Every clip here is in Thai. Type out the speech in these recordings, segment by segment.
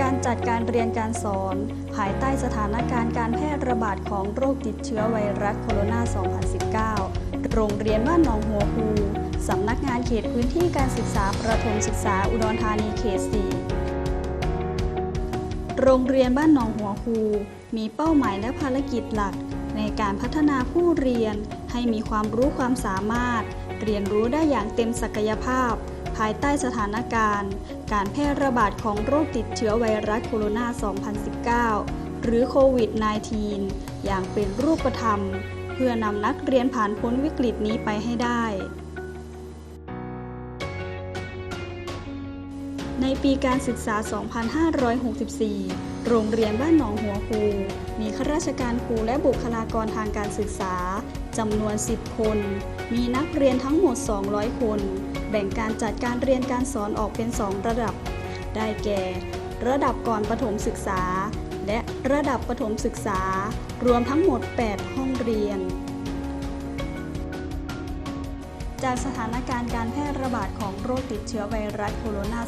การจัดการเรียนการสอน ภายใต้สถานการณ์การแพร่ระบาดของโรคติดเชื้อไวรัสโคโรนา 2019 โรงเรียนบ้านหนองหัวคูสำนักงานเขตพื้นที่การศึกษาประถมศึกษาอุดรธานีเขต 4 โรงเรียนบ้านหนองหัวคู มีเป้าหมายและภารกิจหลัก ในการพัฒนาผู้เรียนให้มีความรู้ความสามารถ เรียนรู้ได้อย่างเต็มศักยภาพ ภายใต้สถานการณ์ การแพร่ระบาดของโรคติดเชื้อไวรัสโคโรนา 2019 หรือโควิด -19 อย่างเป็นรูปธรรม เพื่อนำนักเรียนผ่านพ้นวิกฤตนี้ไปให้ได้ ในปีการศึกษา 2564 โรงเรียนบ้านหนองหัวคู มีข้าราชการครูและบุคลากรทางการศึกษาจำนวน 10 คน มีนักเรียนทั้งหมด 200 คน แบ่งการจัดการเรียนการสอนออกเป็น 2 ระดับ ได้แก่ ระดับก่อนประถมศึกษา และระดับประถมศึกษา รวมทั้งหมด 8 ห้องเรียนจากสถานการณ์การแพร่ระบาดของโรคติดเชื้อไวรัสโคโรนา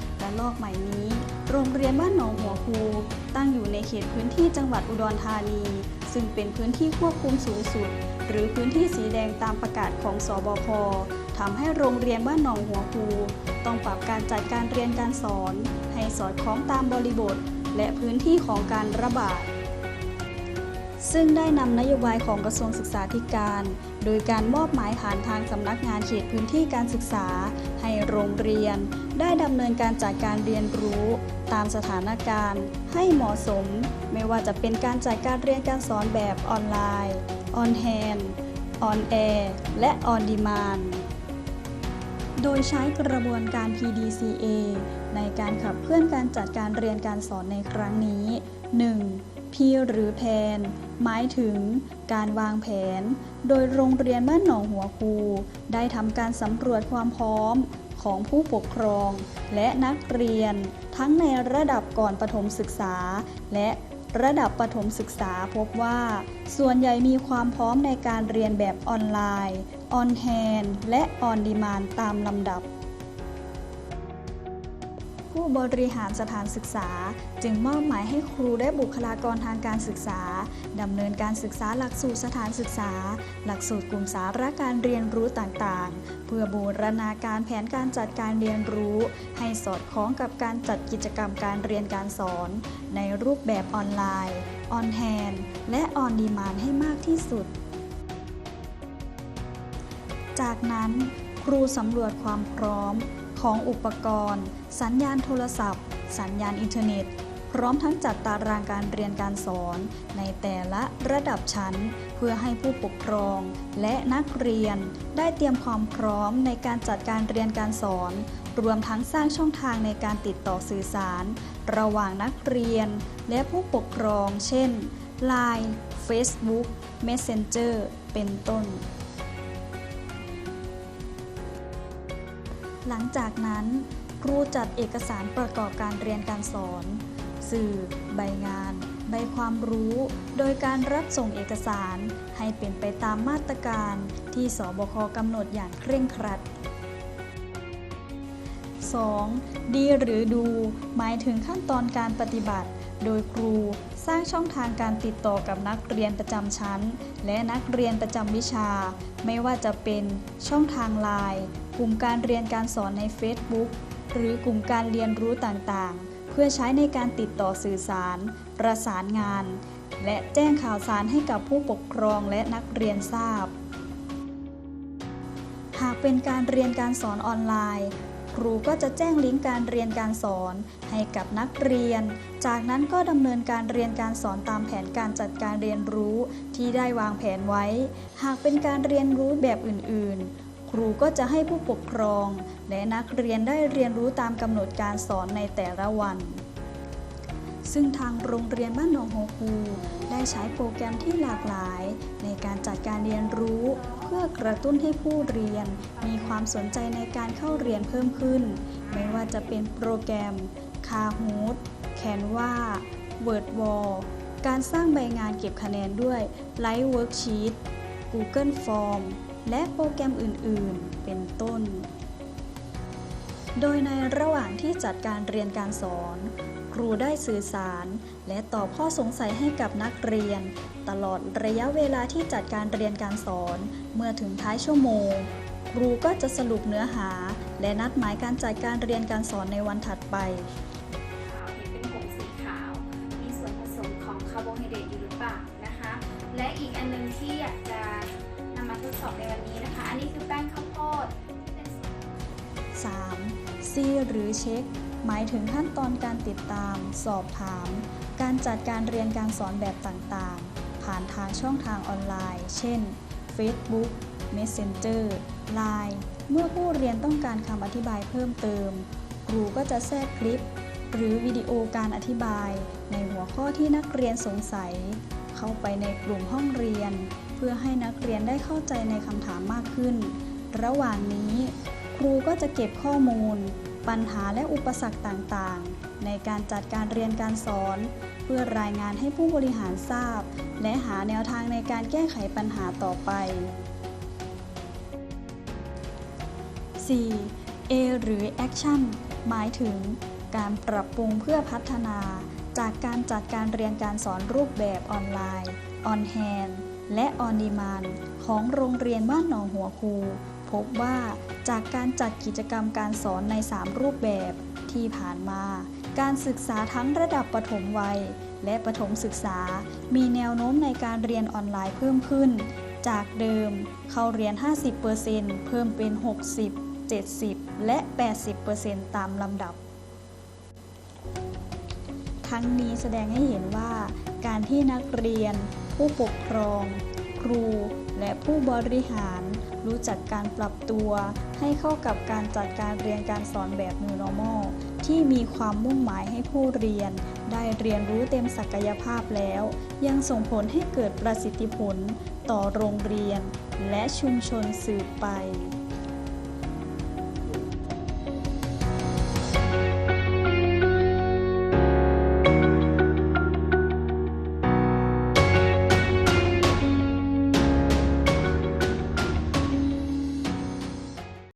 2019 ลอกใหม่นี้ โรงเรียนบ้านหนองหัวคู ตั้งอยู่ในเขตพื้นที่จังหวัดอุดรธานี ซึ่งเป็นพื้นที่ควบคุมสูงสุด หรือพื้นที่สีแดงตามประกาศของสบคทำให้โรงเรียนบ้านหนองหัวคูต้องปรับการจัดการเรียนการสอน ให้สอดคล้องตามบริบท และพื้นที่ของการระบาดซึ่งได้นำนโยบายของกระทรวงศึกษาธิการ โดยการมอบหมายผ่านทางสำนักงานเขตพื้นที่การศึกษา ให้โรงเรียน ได้ดำเนินการจัดการเรียนรู้ตามสถานการณ์ ให้เหมาะสม ไม่ว่าจะเป็นการจัดการเรียนการสอนแบบออนไลน์ออนแฮนด์ออนแอร์และออนดีมานโดยใช้กระบวนการ PDCA ในการขับเคลื่อนการจัดการเรียนการสอนในครั้งนี้ 1. P หรือแผน หมายถึงการวางแผน โดยโรงเรียนบ้านหนองหัวคู ได้ทำการสำรวจความพร้อมของผู้ปกครอง และนักเรียน ทั้งในระดับก่อนประถมศึกษา และระดับประถมศึกษาพบว่า ส่วนใหญ่มีความพร้อมในการเรียนแบบออนไลน์ ออนแฮนและออนดีมานตามลำดับ ผู้บริหารสถานศึกษา จึงมอบหมายให้ครูและบุคลากรทางการศึกษาดำเนินการศึกษาหลักสูตรสถานศึกษา หลักสูตรกลุ่มสาระการเรียนรู้ต่างๆ เพื่อบูรณาการแผนการจัดการเรียนรู้ ให้สอดคล้องกับการจัดกิจกรรมการเรียนการสอน ในรูปแบบออนไลน์ออนแฮนและออนดีมานให้มากที่สุด จากนั้นครูสำรวจความพร้อม ของอุปกรณ์ สัญญาณโทรศัพท์ สัญญาณอินเทอร์เน็ต พร้อมทั้งจัดตารางการเรียนการสอน ในแต่ละระดับชั้น เพื่อให้ผู้ปกครอง และนักเรียน ได้เตรียมความพร้อมในการจัดการเรียนการสอน รวมทั้งสร้างช่องทางในการติดต่อสื่อสาร ระหว่างนักเรียน และผู้ปกครอง เช่น Line Facebook Messenger เป็นต้น หลังจากนั้นครูจัดเอกสารประกอบการเรียนการสอน สื่อ ใบงาน ใบความรู้ โดยการรับส่งเอกสารให้เป็นไปตามมาตรการที่สบคกำหนดอย่างเคร่งครัด 2. ดีหรือดู หมายถึงขั้นตอนการปฏิบัติ โดยครูสร้างช่องทางการติดต่อกับนักเรียนประจำชั้น และนักเรียนประจำวิชา ไม่ว่าจะเป็นช่องทางไลน์ กลุ่มการเรียนการสอนใน Facebook หรือกลุ่มการเรียนรู้ต่างๆ เพื่อใช้ในการติดต่อสื่อสาร ประสานงาน และแจ้งข่าวสารให้กับผู้ปกครองและนักเรียนทราบ หากเป็นการเรียนการสอนออนไลน์ ครูก็จะแจ้งลิงก์การเรียนการสอนให้กับนักเรียน จากนั้นก็ดำเนินการเรียนการสอนตามแผนการจัดการเรียนรู้ที่ได้วางแผนไว้ หากเป็นการเรียนรู้แบบอื่นๆ ครูก็จะให้ผู้ปกครอง และนักเรียนได้เรียนรู้ตามกำหนดการสอนในแต่ละวัน ซึ่งทางโรงเรียนบ้านหนองโฮคูได้ใช้โปรแกรมที่หลากหลาย ในการจัดการเรียนรู้ เพื่อกระตุ้นให้ผู้เรียน มีความสนใจในการเข้าเรียนเพิ่มขึ้น ไม่ว่าจะเป็นโปรแกรม Kahoot Canva WordWall การสร้างใบงานเก็บคะแนนด้วย Live Worksheet Google Form และโปรแกรมอื่น ๆ เป็นต้น โดยในระหว่างที่จัดการเรียนการสอน ครูได้สื่อสาร และตอบข้อสงสัยให้กับนักเรียน ตลอดระยะเวลาที่จัดการเรียนการสอน เมื่อถึงท้ายชั่วโมง ครูก็จะสรุปเนื้อหา และนัดหมายการจัดการเรียนการสอนในวันถัดไปขาวเห็นเป็นผงสีขาวมีส่วนผสมของคาร์โบไฮเดรตอยู่หรือเปล่านะคะและอีกอันหนึงที่อยากจะ สอบในวันนี้นะคะ อันนี้คือแป้งข้าวโพดที่เป็นส่วน 3. C หรือเช็ค หมายถึงขั้นตอนการติดตาม สอบถาม การจัดการเรียนการสอนแบบต่างๆ ผ่านทางช่องทางออนไลน์ เช่น Facebook Messenger Line เมื่อผู้เรียนต้องการคำอธิบายเพิ่มเติม ครูก็จะแทรกคลิป หรือวิดีโอการอธิบาย ในหัวข้อที่นักเรียนสงสัย เข้าไปในกลุ่มห้องเรียน เพื่อให้นักเรียนได้เข้าใจในคำถามมากขึ้น ระหว่างนี้ ครูก็จะเก็บข้อมูล ปัญหาและอุปสรรคต่างๆ ในการจัดการเรียนการสอน เพื่อรายงานให้ผู้บริหารทราบ และหาแนวทางในการแก้ไขปัญหาต่อไป 4. A หรือ Action หมายถึง การปรับปรุงเพื่อพัฒนา จากการจัดการเรียนการสอนรูปแบบออนไลน์ On Hand และ On Demand ของโรงเรียนบ้านหนองหัวคูพบว่าจากการจัดกิจกรรมการสอนใน 3 รูปแบบที่ผ่านมา การศึกษาทั้งระดับประถมวัย และประถมศึกษา มีแนวโน้มในการเรียนออนไลน์เพิ่มขึ้น จากเดิมเข้าเรียน 50%เพิ่มเป็น 60 70 และ 80%ตามลำดับ ทั้งนี้แสดงให้เห็นว่า การที่นักเรียน ผู้ปกครอง ครู และผู้บริหาร รู้จักการปรับตัว ให้เข้ากับการจัดการเรียนการสอนแบบ New Normal ที่มีความมุ่งหมายให้ผู้เรียน ได้เรียนรู้เต็มศักยภาพแล้ว ยังส่งผลให้เกิดประสิทธิผลต่อโรงเรียน และชุมชนสืบไป